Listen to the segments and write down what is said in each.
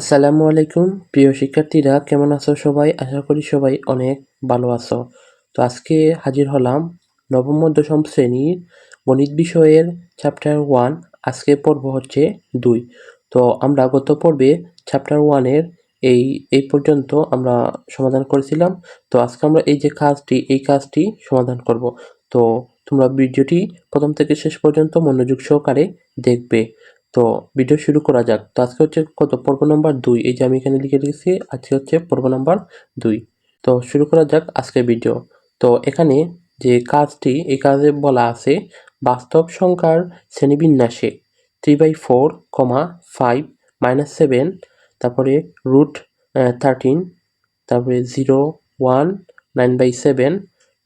আসসালামু আলাইকুম, প্রিয় শিক্ষার্থীরা, কেমন আছো সবাই? আশা করি সবাই অনেক ভালো আছো। তো আজকে হাজির হলাম নবম দশম শ্রেণির গণিত বিষয়ের চ্যাপ্টার ওয়ান আজকে পর্ব হচ্ছে দুই। তো আমরা গত পর্বে চ্যাপ্টার ওয়ানের এই এই পর্যন্ত আমরা সমাধান করেছিলাম। তো আজকে আমরা এই যে কাজটি, এই কাজটি সমাধান করব। তো তোমরা ভিডিওটি প্রথম থেকে শেষ পর্যন্ত মনোযোগ সহকারে দেখবে। তো ভিডিও শুরু করা যাক। তো আজকে হচ্ছে কত? পর্ব নম্বর দুই। এই যে আমি এখানে লিখে রেখেছি, আজকে হচ্ছে পর্ব নম্বর দুই। তো শুরু করা যাক আজকের ভিডিও। তো এখানে যে কাজটি, এই কাজে বলা আছে বাস্তব সংখ্যার শ্রেণীবিন্যাসে three by four comma five minus seven তারপরে রুট থার্টিন তারপরে zero one nine by seven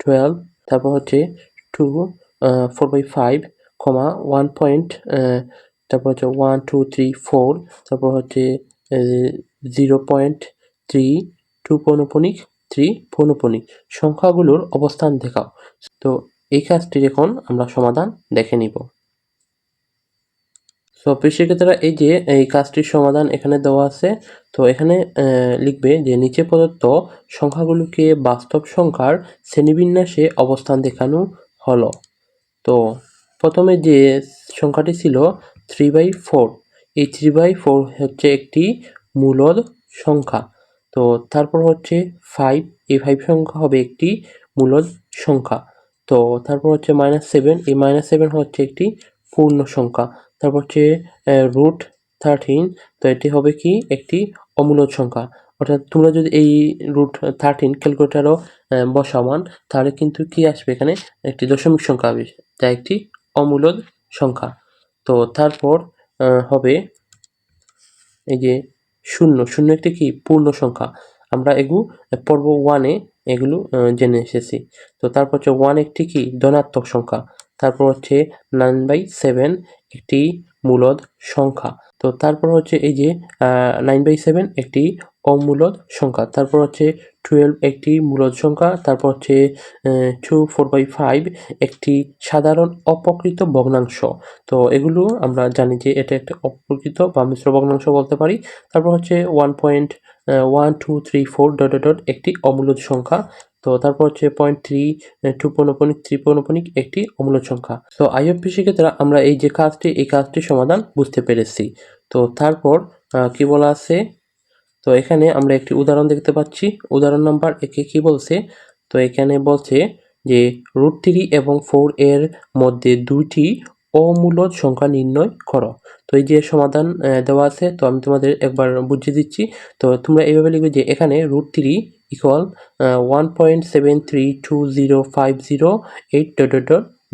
twelve তারপর হচ্ছে two four by five comma one point তারপর হচ্ছে ওয়ান টু থ্রি ফোর তারপর হচ্ছে জিরো পয়েন্ট থ্রি টু পৌনপনিক থ্রি পৌনপনিক। সংখ্যাগুলোর অবস্থান দেখাও। তো এই কাজটির এখন আমরা সমাধান দেখে নিব। সো শিক্ষার্থীরা এই যে, এই কাজটির সমাধান এখানে দেওয়া আছে, তো এখানে লিখবে যে নিচে প্রদত্ত সংখ্যাগুলোকে বাস্তব সংখ্যার শ্রেণীবিন্যাসে অবস্থান দেখানো হলো। তো প্রথমে যে সংখ্যাটি ছিল থ্রি বাই ফোর। এই থ্রি বাই ফোর হচ্ছে একটি মূলদ সংখ্যা। তো তারপর হচ্ছে ফাইভ, এই ফাইভ সংখ্যা হবে একটি মূলদ সংখ্যা। তো তারপর হচ্ছে মাইনাস সেভেন, এই মাইনাস সেভেন হচ্ছে একটি পূর্ণ সংখ্যা। তারপর হচ্ছে রুট থার্টিন, তো এটি হবে কি? একটি অমূলদ সংখ্যা। অর্থাৎ তোমরা যদি এই রুট থার্টিন ক্যালকুলেটারও বসামান, তাহলে কিন্তু কি আসবে এখানে? একটি দশমিক সংখ্যা হবে যা একটি অমূলদ সংখ্যা। তো তারপর হবে এই যে শূন্য। শূন্য একটি কি? পূর্ণ সংখ্যা। আমরা এগু, পর্ব ওয়ানে এগুলো জেনে এসেছি। তো তারপর হচ্ছে ওয়ান একটি কি? ধনাত্মক সংখ্যা। তারপর হচ্ছে নাইন বাই সেভেন একটি মূলদ সংখ্যা। তো তারপর হচ্ছে এই যে নাইন বাই সেভেন একটি অমূলদ সংখ্যা। তারপর হচ্ছে টুয়েলভ একটি মূলদ সংখ্যা, তারপর হচ্ছে টু ফোর বাই ফাইভ একটি সাধারণ অপকৃত ভগ্নাংশ। তো এগুলো আমরা জানি যে এটা একটা অপকৃত বা মিশ্র ভগ্নাংশ বলতে পারি। তারপর হচ্ছে one point one two three four dot dot একটি অমূলদ সংখ্যা। তো তারপর হচ্ছে পয়েন্ট থ্রি টু পৌনপনিক থ্রি পৌনপনিক একটি অমূলদ সংখ্যা। তো আইএফপি শিক্ষার্থীরা আমরা এই যে কাজটি, এই কাজটির সমাধান বুঝতে পেরেছি। তো তারপর কি বলা আছে? তো এখানে আমরা একটি উদাহরণ দেখতে পাচ্ছি। উদাহরণ নাম্বার একে কি বলছে? তো এখানে বলছে যে রুট থ্রি এবং ফোর এর মধ্যে দুইটি অমূলদ সংখ্যা নির্ণয় করো। তো এই যে সমাধান দেওয়া আছে, তো আমি তোমাদের একবার বুঝিয়ে দিচ্ছি। তো তোমরা এইভাবে লিখবে যে এখানে root three equal one point seven three two zero five zero eight dot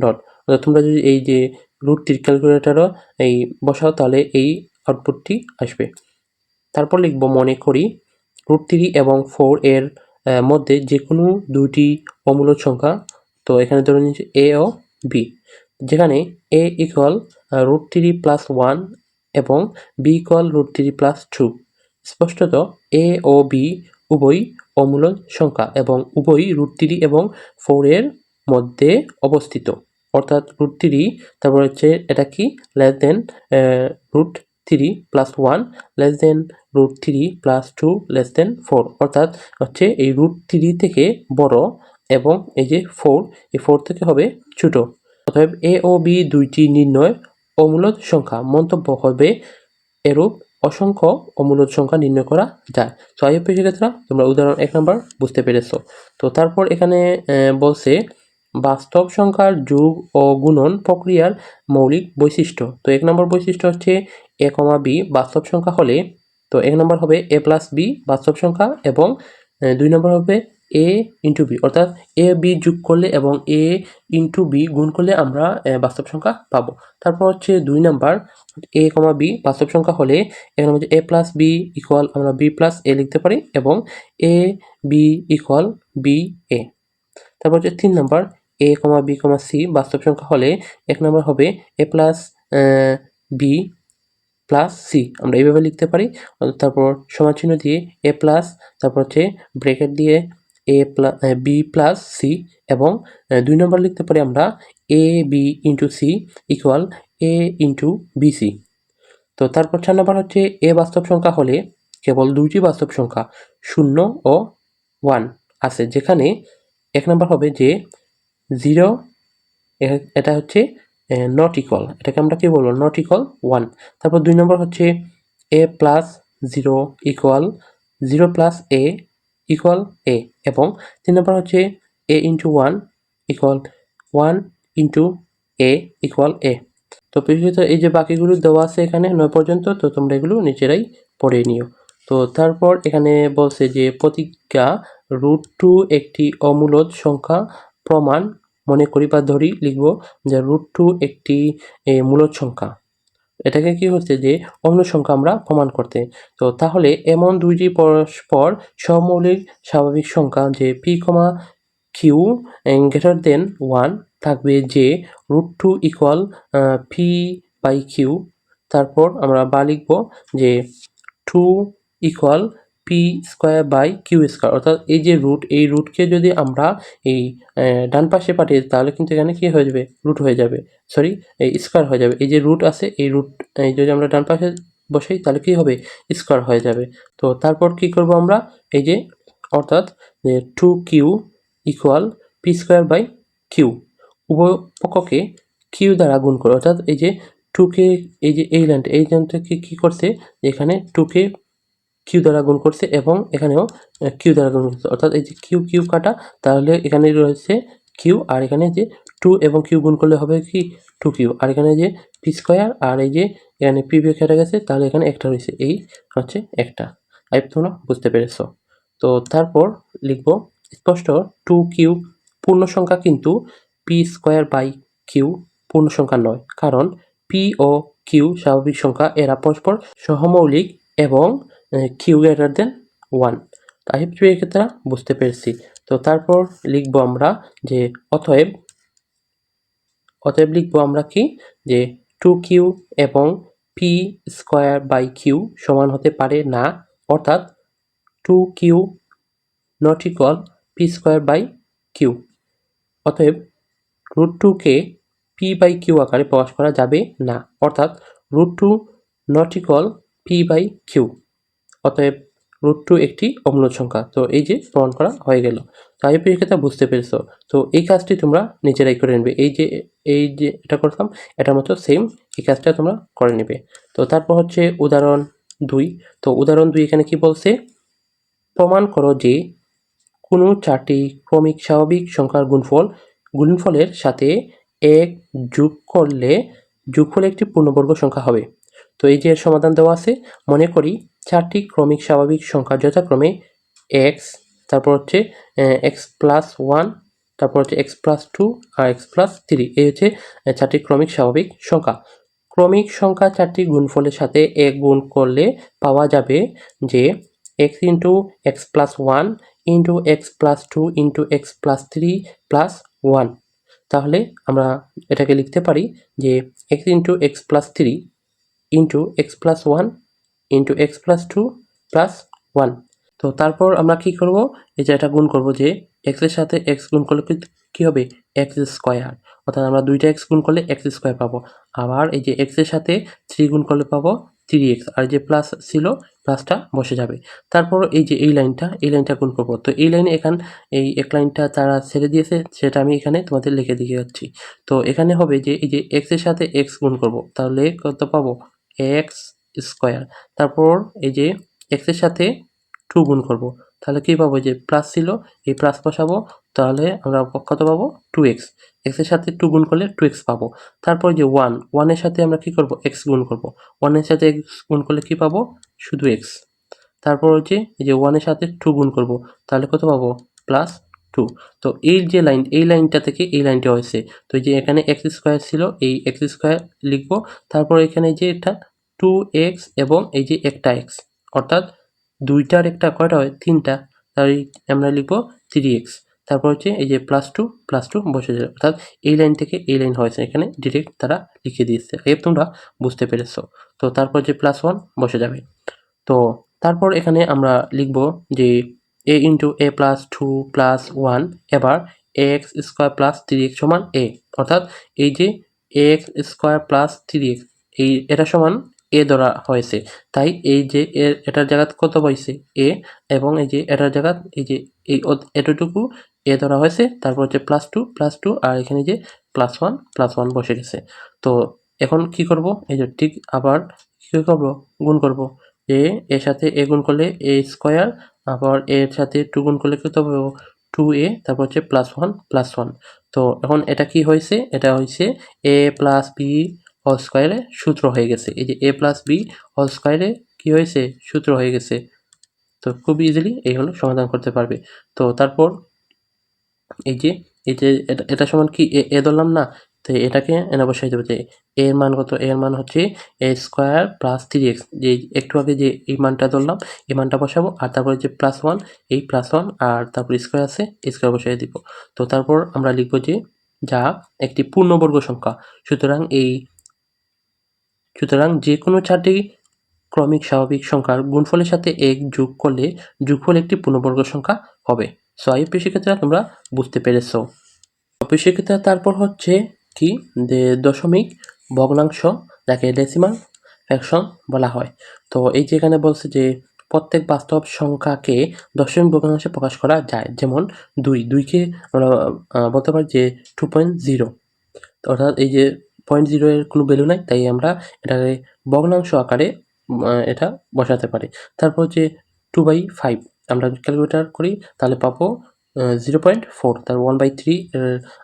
dot তোমরা যদি এই যে রুট থ্রি ক্যালকুলেটারও এই বসাও, তাহলে এই আউটপুটটি আসবে। তারপর লিখব মনে করি রুট থ্রি এবং ফোর এর মধ্যে যে কোনো দুইটি অমূলক সংখ্যা, তো এখানে ধরে নিচ্ছি এ ও বি যেখানে A equal root three plus one এবং B equal root three plus two স্পষ্টত এ ও বি উভয় অমূলক সংখ্যা এবং উভয় রুট থ্রি এবং ফোরের মধ্যে অবস্থিত। অর্থাৎ রুট থ্রি তারপর হচ্ছে এটা কি? Less than root three plus one less than root three plus two less than four অর্থাৎ হচ্ছে এই রুট থ্রি থেকে বড় এবং এই যে ফোর এই ফোর থেকে হবে ছোট। অতএব এ ও বি দুইটি নির্ণয় অমূলদ সংখ্যা। মন্তব্য হবে এরূপ অসংখ্য অমূলদ সংখ্যা নির্ণয় করা যায়। তো আই শিক্ষার্থীরা তোমরা উদাহরণ এক নম্বর বুঝতে পেরেছ। তো তারপর এখানে বলছে বাস্তব সংখ্যার যোগ ও গুণন প্রক্রিয়ার মৌলিক বৈশিষ্ট্য। তো এক নম্বর বৈশিষ্ট্য হচ্ছে এ কমা বি বাস্তব সংখ্যা হলে, তো এক নম্বর হবে এ প্লাস বি বাস্তব সংখ্যা এবং দুই নম্বর হবে এ ইন্টু বি। অর্থাৎ এ বি যোগ করলে এবং এ ইন্টু বি গুণ করলে আমরা বাস্তব সংখ্যা পাবো। তারপর হচ্ছে দুই নাম্বার, এ কমা বি বাস্তব সংখ্যা হলে, এখানে হচ্ছে এ প্লাস বি ইকুয়াল আমরা বি প্লাস এ লিখতে পারি এবং A B equal B A. তারপর হচ্ছে তিন number, A comma B comma C বাস্তব সংখ্যা হলে, এক নম্বর হবে A plus B plus C আমরা এইভাবে লিখতে পারি। তারপর সমাচিহ্ন দিয়ে এ প্লাস তারপর হচ্ছে ব্রেকেট দিয়ে A plus B plus C এবং দুই নম্বর লিখতে পারি আমরা A B into C equal A into BC তো তারপর চার নম্বর হচ্ছে এ বাস্তব সংখ্যা হলে কেবল দুইটি বাস্তব সংখ্যা, শূন্য ও ওয়ান আছে, যেখানে এক নম্বর হবে যে জিরো এটা হচ্ছে নট ইকল এটাকে আমরা কি বলব? নট ইকল ওয়ান তারপর দুই নম্বর হচ্ছে A plus zero equal zero plus A equal A এবং তিন নম্বর হচ্ছে A into one equal one into A equal A তো বিশেষত এই যে বাকিগুলো দেওয়া আছে এখানে নয় পর্যন্ত, তো তোমরা এগুলো নিজেরাই পড়ে নিও। তো তারপর এখানে বলছে যে প্রতিজ্ঞা রুট টু একটি অমূলদ সংখ্যা প্রমাণ মনে করি বা ধরি লিখব যে রুট টু একটি এ, মূলদ সংখ্যা। এটাকে কি হচ্ছে যে অন্য সংখ্যা আমরা প্রমাণ করতে। তো তাহলে এমন দুইটি পরস্পর সমৌলিক স্বাভাবিক সংখ্যা যে P comma Q greater than one থাকবে যে root two equal P by Q তারপর আমরা বা লিখব যে two equal P square by Q square অর্থাৎ এই যে রুট এই রুটকে যদি আমরা এই ডান পাশে পাঠিয়ে তাহলে কিন্তু এখানে কী হয়ে যাবে? রুট হয়ে যাবে। সরি এই স্কোয়ার হয়ে যাবে। এই যে রুট আছে, এই রুট এই যদি আমরা ডান পাশে বসাই, তাহলে কী হবে? স্কোয়ার হয়ে যাবে। তো তারপর কি করব আমরা? এই যে, অর্থাৎ two Q equal P square by Q উভয় কিউ দ্বারা গুণ করে, অর্থাৎ এই যে টুকে এই যে এই লাইনটা এই লাইনটাকে কি করছে? এখানে টুকে কিউ দ্বারা গুণ করছে এবং এখানেও কিউ দ্বারা গুণ করছে। অর্থাৎ এই যে কিউ কিউ কাটা, তাহলে এখানে রয়েছে কিউ আর এখানে যে টু এবং কিউ গুণ করলে হবে কি? টু কিউ আর এখানে যে পি স্কোয়ার আর এই যে এখানে পি বি কেটে গেছে, তাহলে এখানে একটা রয়েছে। এই হচ্ছে একটা। আই, তোমরা বুঝতে পেরেছ। তো তারপর লিখব, স্পষ্ট টু কিউ পূর্ণ সংখ্যা কিন্তু পি স্কোয়ার বাই কিউ পূর্ণ সংখ্যা নয়। কারণ পি ও কিউ স্বাভাবিক সংখ্যা, এরা পরস্পর সহমৌলিক এবং কিউ গ্রেটার দেন ওয়ান তাই ক্ষেত্রে বুঝতে পেরেছি। তো তারপর লিখব আমরা যে অতএব অতএব লিখব আমরা কি? যে টু কিউ এবং পি স্কোয়ার বাই কিউ সমান হতে পারে না। অর্থাৎ two Q not equal P square by Q অতএব রুট টুকে পি বাই কিউ আকারে প্রকাশ করা যাবে না। অর্থাৎ root two not equal P by Q অতএব রুট টু একটি অমূলদ সংখ্যা। তো এই যে প্রমাণ করা হয়ে গেল। তো আই পরীক্ষাটা বুঝতে পেরেছ। তো এই কাজটি তোমরা নিজেরাই করে নেবে। এই যে এই যে এটা করতাম এটার মতো সেম এই কাজটা তোমরা করে নেবে। তো তারপর হচ্ছে উদাহরণ দুই। তো উদাহরণ দুই এখানে কি বলছে? প্রমাণ করো যে কোনো চারটি ক্রমিক স্বাভাবিক সংখ্যার গুণফল, গুণফলের সাথে এক যোগ করলে যোগফল একটি পূর্ণবর্গ সংখ্যা হবে। তো এই যে সমাধান দেওয়া আছে, মনে করি চারটি ক্রমিক স্বাভাবিক সংখ্যা যথাক্রমে এক্স তারপর হচ্ছে এক্স প্লাস ওয়ান তারপর হচ্ছে এক্স প্লাস টু আর এক্স প্লাস থ্রি এই হচ্ছে চারটি ক্রমিক স্বাভাবিক সংখ্যা। ক্রমিক সংখ্যা চারটি গুণফলের সাথে এক গুণ করলে পাওয়া যাবে যে X into X plus one into X plus two into X plus three plus one তাহলে আমরা এটাকে লিখতে পারি যে X into X plus three into X plus one into X plus two plus one তো তারপর আমরা কি করব? এই যে এটা গুণ করব যে এক্সের সাথে এক্স গুণ করলে কি- হবে? এক্স স্কোয়ার অর্থাৎ আমরা দুইটা এক্স গুণ করলে এক্স স্কোয়ার পাবো। আবার এই যে এক্সের সাথে থ্রি গুণ করলে পাবো থ্রি এক্স আর যে প্লাস ছিল প্লাসটা বসে যাবে। তারপর এই যে এই লাইনটা এই লাইনটা গুণ করব। তো এই লাইনে এখান, এই এক লাইনটা তারা ছেড়ে দিয়েছে, সেটা আমি এখানে তোমাদের লিখে দিয়ে যাচ্ছি তো এখানে হবে যে এই যে এক্সের সাথে এক্স গুণ করব, তাহলে কত পাবো? X square. তারপর এই যে এক্সের সাথে টু গুণ করব। তাহলে কি পাবো? যে প্লাস ছিল, এই প্লাস বসাবো, তাহলে আমরা কত পাবো? টু এক্স এক্সের সাথে টু গুণ করলে টু এক্স পাবো। তারপর যে ওয়ান ওয়ানের সাথে আমরা কি করব? এক্স গুণ করব। ওয়ানের সাথে এক্স গুণ করলে কি পাবো? শুধু এক্স তারপর হচ্ছে এই যে ওয়ানের সাথে টু গুণ করব। তাহলে কত পাবো? প্লাস টু তো এই যে লাইন এই লাইনটা থেকে এই লাইনটা হয়েছে। তো এই যে এখানে এক্স স্কোয়ার ছিল, এই এক্স স্কোয়ার লিখব। তারপর এখানে যে এটা টু এক্স এবং এই যে একটা এক্স অর্থাৎ দুইটার একটা কয়টা হয়? তিনটা। তাই আমরা লিখব থ্রি এক্স তারপর হচ্ছে এই যে প্লাস টু প্লাস টু বসে যাবে। অর্থাৎ এই লাইন থেকে এই লাইন হয়েছে। এখানে ডিরেক্ট তারা লিখে দিয়েছে। এর তোমরা বুঝতে পেরেছ। তো তারপর যে প্লাস ওয়ান বসে যাবে। তো তারপর এখানে আমরা লিখব যে A into A plus two plus one এবার X square plus three X সমান এ অর্থাৎ এই যে X square plus three X এই এটা সমান এ ধরা হয়েছে। তাই এই যে এর এটার জায়গাত কত পাইছে? এ এবং এই যে এটার জায়গাত এই যে এই এতটুকু এ ধরা হয়েছে। তারপর হচ্ছে প্লাস টু প্লাস টু আর এখানে যে প্লাস ওয়ান প্লাস ওয়ান বসে গেছে। তো এখন কি করব? এই যে ঠিক আবার কি করব? গুণ করব। এ এর সাথে এ গুণ করলে এ স্কোয়ার আবার এর সাথে টু গুণ করলে কত হবে টু এ তারপর হচ্ছে প্লাস ওয়ান প্লাস ওয়ান তো এখন এটা কি হয়েছে? এটা হয়েছে এ প্লাস বি হোল স্কোয়ারে সূত্র হয়ে গেছে। এই যে এ প্লাস বি হল স্কোয়ারে কি হয়েছে? সূত্র হয়ে গেছে। তো খুব ইজিলি এইগুলো সমাধান করতে পারবে। তো তারপর এই যে এই যে এটা এটা সমান কি? এ ধরলাম না? তো এটাকে এনে বসাই দেবো যে এর মান কত? এর মান হচ্ছে A square plus three X যে একটু আগে যে এই মানটা ধরলাম, এই মানটা বসাবো, আর তারপরে যে প্লাস ওয়ান এই প্লাস ওয়ান আর তারপর স্কোয়ার আছে স্কোয়ার বসাই দিব। তো তারপর আমরা লিখব যে যা একটি পূর্ণবর্গ সংখ্যা। সুতরাং এই সুতরাং যে কোনো চারটি ক্রমিক স্বাভাবিক সংখ্যার গুণফলের সাথে এক যোগ করলে যোগফল একটি পূর্ণবর্গ সংখ্যা হবে। সো আইপি শিক্ষার্থীরা তোমরা বুঝতে পেরেছ। শিক্ষার্থীরা তারপর হচ্ছে কি? দশমিক ভগ্নাংশ, যাকে ডেসিমাল ফ্যাকশন বলা হয়। তো এই যে এখানে বলছে যে প্রত্যেক বাস্তব সংখ্যাকে দশমিক ভগ্নাংশে প্রকাশ করা যায়, যেমন দুই। দুইকে আমরা বলতে পারি যে টু পয়েন্ট জিরো অর্থাৎ এই যে পয়েন্ট জিরো এর কোনো ভ্যালু নাই, তাই আমরা এটাকে ভগ্নাংশ আকারে এটা বসাতে পারি। তারপর হচ্ছে টু বাই ফাইভ আমরা ক্যালকুলেটার করি, তাহলে পাবো জিরো পয়েন্ট ফোর তার ওয়ান বাই থ্রি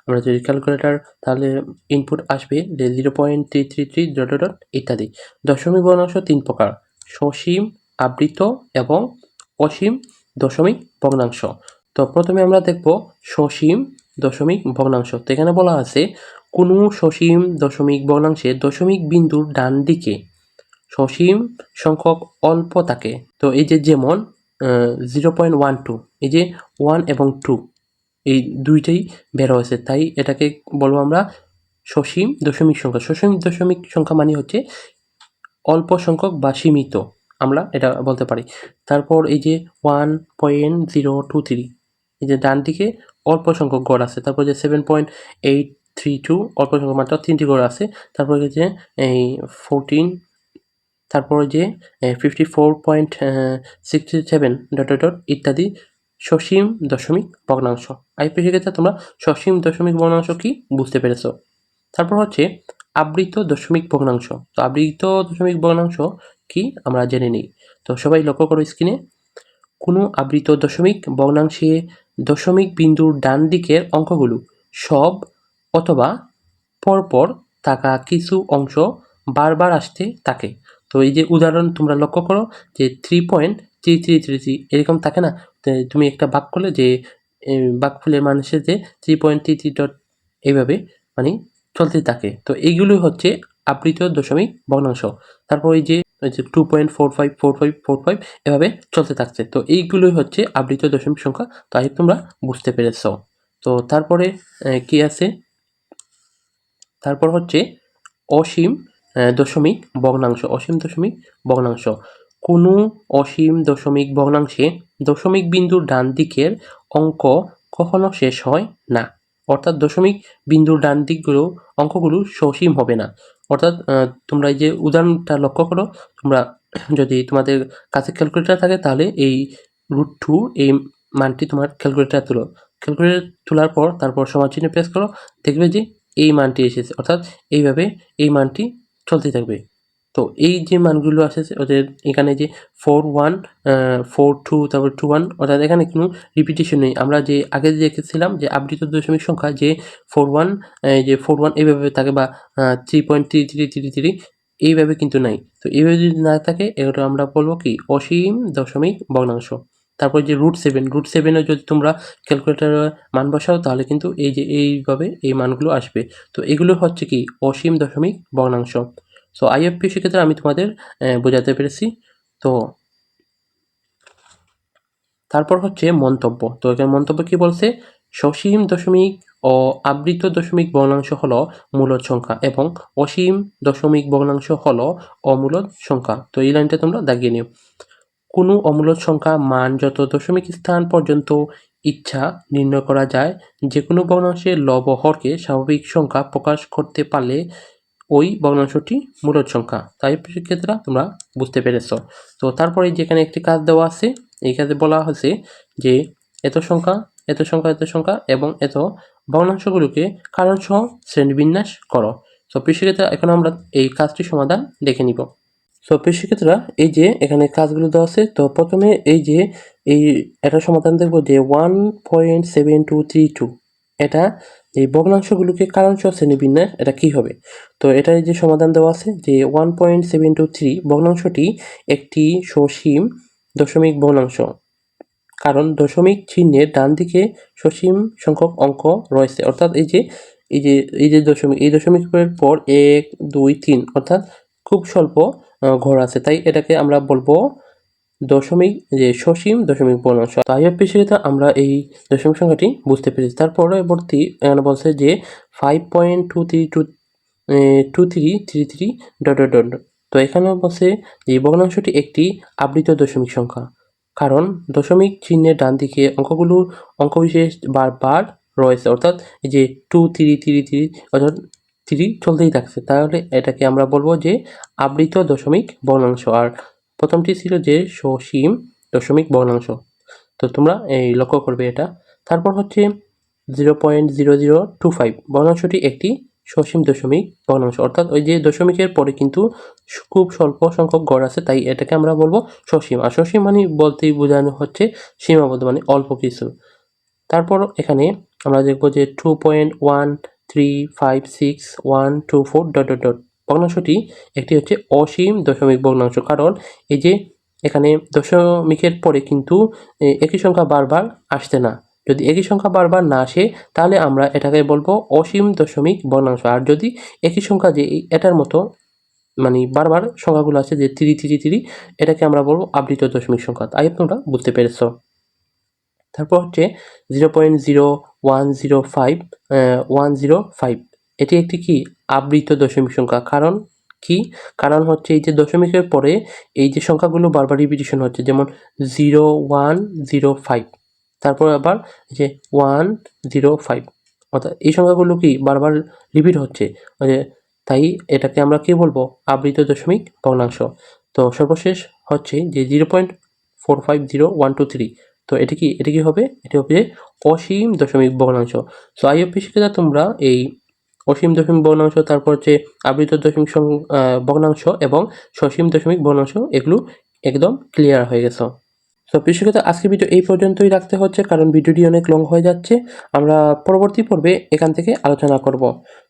আমরা যদি ক্যালকুলেটার তাহলে ইনপুট আসবে যে zero point three three three dot dot ইত্যাদি। দশমিক ভগ্নাংশ তিন প্রকার, সসীম, আবৃত এবং অসীম দশমিক ভগ্নাংশ। তো প্রথমে আমরা দেখব সসীম দশমিক ভগ্নাংশ। তো এখানে বলা আছে কোনো সসীম দশমিক ভগ্নাংশে দশমিক বিন্দুর ডান দিকে সসীম সংখ্যক অল্প থাকে। তো এই যে যেমন জিরো পয়েন্ট ওয়ান টু এই যে ওয়ান এবং টু এই দুইটাই বের হয়েছে। তাই এটাকে বলব আমরা সসীম দশমিক সংখ্যা। সসীম দশমিক সংখ্যা মানে হচ্ছে অল্প সংখ্যক বা সীমিত, আমরা এটা বলতে পারি। তারপর এই যে one point zero two three এই যে ডান দিকে অল্প সংখ্যক গড় আছে। তারপর যে seven point eight three two অল্প সংখ্যক মাত্র, তিনটি গড় আছে। তারপর যে, এই ফোরটিন তারপর যে fifty four point sixty seven dot dot ইত্যাদি সসীম দশমিক ভগ্নাংশ। আইপি শিখেছে তোমরা সসীম দশমিক ভগ্নাংশ কি বুঝতে পেরেছ? তারপর হচ্ছে আবৃত দশমিক ভগ্নাংশ। তো আবৃত দশমিক ভগ্নাংশ কি আমরা জেনে নিই। তো সবাই লক্ষ্য করো স্ক্রিনে। কোনো আবৃত দশমিক ভগ্নাংশে দশমিক বিন্দুর ডান দিকের অঙ্কগুলো সব অথবা পরপর থাকা কিছু অংশ বারবার আসতে থাকে। তো এই যে উদাহরণ তোমরা লক্ষ্য করো যে three point three three three three এরকম থাকে না? তুমি একটা বাক করলে যে বাকফুলের মানুষের যে three point three three dot এইভাবে মানে চলতে থাকে। তো এইগুলো হচ্ছে আবৃত দশমিক ভগ্নাংশ। তারপর এই যে two point four five four five four five এভাবে চলতে থাকছে। তো এইগুলোই হচ্ছে আবৃত দশমিক সংখ্যা। তাই তোমরা বুঝতে পেরেছ। তো তারপরে কি আছে? তারপর হচ্ছে অসীম দশমিক ভগ্নাংশ, অসীম দশমিক ভগ্নাংশ। কোনো অসীম দশমিক ভগ্নাংশে দশমিক বিন্দুর ডান দিকের অঙ্ক কখনো শেষ হয় না। অর্থাৎ দশমিক বিন্দুর ডান দিকগুলো, অঙ্কগুলো সসীম হবে না। অর্থাৎ তোমরা এই যে উদাহরণটা লক্ষ্য করো, তোমরা যদি তোমাদের কাছে ক্যালকুলেটার থাকে, তাহলে এই রুট টু এই মানটি তোমার ক্যালকুলেটার তুলো। ক্যালকুলেটার তোলার পর, তারপর সমান চিহ্নে প্রেস করো, দেখবে যে এই মানটি এসেছে, অর্থাৎ এইভাবে এই মানটি চলতে থাকবে। তো এই যে মানগুলো আসেছে ওদের এখানে যে ফোর ওয়ান ফোর টু তারপর টু ওয়ান অর্থাৎ এখানে কোনো রিপিটেশন নেই। আমরা যে আগে দেখেছিলাম যে আবৃত দশমিক সংখ্যা যে ফোর ওয়ান যে ফোর ওয়ান এইভাবে থাকে বা three point three three three three এইভাবে কিন্তু নাই। তো এইভাবে যদি না থাকে এটা আমরা বলব কি? অসীম দশমিক ভগ্নাংশ। তারপর যে রুট সেভেন রুট সেভেনে যদি তোমরা ক্যালকুলেটারে মান বসাও, তাহলে কিন্তু এই যে এইভাবে এই মানগুলো আসবে। তো এগুলো হচ্ছে কি অসীম দশমিক ভগ্নাংশ সো আইএফপি সেক্ষেত্রে আমি তোমাদের বোঝাতে পেরেছি। তো তারপর হচ্ছে মন্তব্য। তো এখানে মন্তব্য কি বলছে? সসীম দশমিক ও আবৃত দশমিক ভগ্নাংশ হল মূলদ সংখ্যা এবং অসীম দশমিক ভগ্নাংশ হল অমূলদ সংখ্যা। তো এই লাইনটা তোমরা দাগিয়ে নিও। কোনো অমূলদ সংখ্যা, মান যত দশমিক স্থান পর্যন্ত ইচ্ছা নির্ণয় করা যায় যে কোনো ভগ্নাংশের লব হরকে স্বাভাবিক সংখ্যা প্রকাশ করতে পারলে ওই ভগ্নাংশটি মূলদ সংখ্যা। তাই শিক্ষার্থীরা তোমরা বুঝতে পেরেছ। তো তারপরে যেখানে একটি কাজ দেওয়া আছে, এই কাজে বলা হয়েছে যে এত সংখ্যা এত সংখ্যা এত সংখ্যা এবং এত ভগ্নাংশগুলোকে কারণসহ শ্রেণীবিন্যাস করো। তো শিক্ষার্থীরা এখন আমরা এই কাজটি সমাধান দেখে নিব। সো শিক্ষার্থীরা এই যে এখানে কাজগুলো দেওয়া আছে, তো প্রথমে এই যে এই এটা সমাধান দেখব যে one point seven two three two এটা এই ভগ্নাংশগুলোকে কারণসহ শ্রেণীবিন্যাস, এটা কি হবে? তো এটার যে সমাধান দেওয়া আছে যে one point seven two three ভগ্নাংশটি একটি সসীম দশমিক ভগ্নাংশ, কারণ দশমিক চিহ্নের ডান দিকে সসীম সংখ্যক অঙ্ক রয়েছে। অর্থাৎ এই যে এই যে এই যে দশমিক, এই দশমিকের পর এক, দুই, তিন, অর্থাৎ খুব স্বল্প ঘর আছে। তাই এটাকে আমরা বলব দশমিক, যে সসীম দশমিক ভগ্নাংশ তাই পেশিতে আমরা এই দশমিক সংখ্যাটি বুঝতে পেরেছি। তার পরবর্তী এখানে বলছে যে five point two three two two three three three dot dot dot তো এখানে বলছে যে ভগ্নাংশটি একটি আবৃত দশমিক সংখ্যা। কারণ দশমিক চিহ্নের ডান দিকে অঙ্কগুলোর অঙ্কবিশেষ বারবার রয়েছে। অর্থাৎ যে টু থ্রি থ্রি থ্রি অর্থাৎ থ্রি চলতেই থাকছে। তাহলে এটাকে আমরা বলব যে আবৃত দশমিক ভগ্নাংশ আর প্রথমটি ছিল যে সসীম দশমিক ভগ্নাংশ তো তোমরা এই লক্ষ্য করবে এটা। তারপর হচ্ছে zero point zero zero two five ভগ্নাংশটি একটি সসীম দশমিক ভগ্নাংশ অর্থাৎ ওই যে দশমিকের পরে কিন্তু খুব স্বল্প সংখ্যক গড় আছে, তাই এটাকে আমরা বলব সসীম। আর সসীম মানে বলতেই বোঝানো হচ্ছে সীমাবদ্ধ মানে অল্প কিছু। তারপর এখানে আমরা দেখব যে two point one three five six one two four dot dot dot ভগ্নাংশটি একটি হচ্ছে অসীম দশমিক ভগ্নাংশ কারণ এই যে এখানে দশমিকের পরে কিন্তু একই সংখ্যা বারবার আসছে না। যদি একই সংখ্যা বারবার না আসে, তাহলে আমরা এটাকে বলব অসীম দশমিক ভগ্নাংশ আর যদি একই সংখ্যা যে এটার মতো মানে বারবার সংখ্যাগুলো আছে যে থ্রি থ্রি থ্রি এটাকে আমরা বলব আবৃত দশমিক সংখ্যা। তাই তোমরা বুঝতে পেরেছ। তারপর হচ্ছে zero point zero one zero five one zero five এটি একটি কি? আবৃত দশমিক সংখ্যা। কারণ কি? কারণ হচ্ছে এই যে দশমিকের পরে এই যে সংখ্যাগুলো বারবার রিপিটিশন হচ্ছে, যেমন জিরো ওয়ান জিরো ফাইভ তারপর আবার যে ওয়ান জিরো ফাইভ অর্থাৎ এই সংখ্যাগুলো কি বারবার রিপিট হচ্ছে? তাই এটাকে আমরা কি বলব? আবৃত দশমিক ভগ্নাংশ। তো সর্বশেষ হচ্ছে যে zero point four five zero one two three তো এটি কি এটি কি হবে? এটি হবে অসীম দশমিক ভগ্নাংশ সো আইএফপি শিক্ষিতা তোমরা এই অসীম দশমিক ভগ্নাংশ তারপর হচ্ছে আবৃত দশমিক বর্ণাংশ এবং সসীম দশমিক ভগ্নাংশ এগুলো একদম ক্লিয়ার হয়ে গেছে। তো বিশেষত আজকে ভিডিও এই পর্যন্তই রাখতে হচ্ছে, কারণ ভিডিওটি অনেক লং হয়ে যাচ্ছে। আমরা পরবর্তী পর্বে এখান থেকে আলোচনা করব।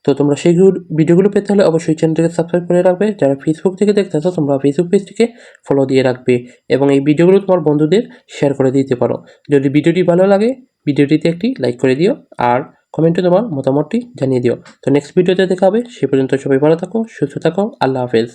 তো তোমরা সেইগুলো ভিডিওগুলো পেতে হলে অবশ্যই চ্যানেলটিকে সাবস্ক্রাইব করে রাখবে। যারা ফেসবুক থেকে দেখতেছো তোমরা ফেসবুক পেজটিকে ফলো দিয়ে রাখবে এবং এই ভিডিওগুলো তোমার বন্ধুদের শেয়ার করে দিতে পারো। যদি ভিডিওটি ভালো লাগে ভিডিওটিতে একটি লাইক করে দিও আর কমেন্টে তোমার মতামতটি জানিয়ে দিও। তো নেক্সট ভিডিওতে দেখা হবে। সে পর্যন্ত সবাই ভালো থাকো, সুস্থ থাকো, আল্লাহ হাফেজ।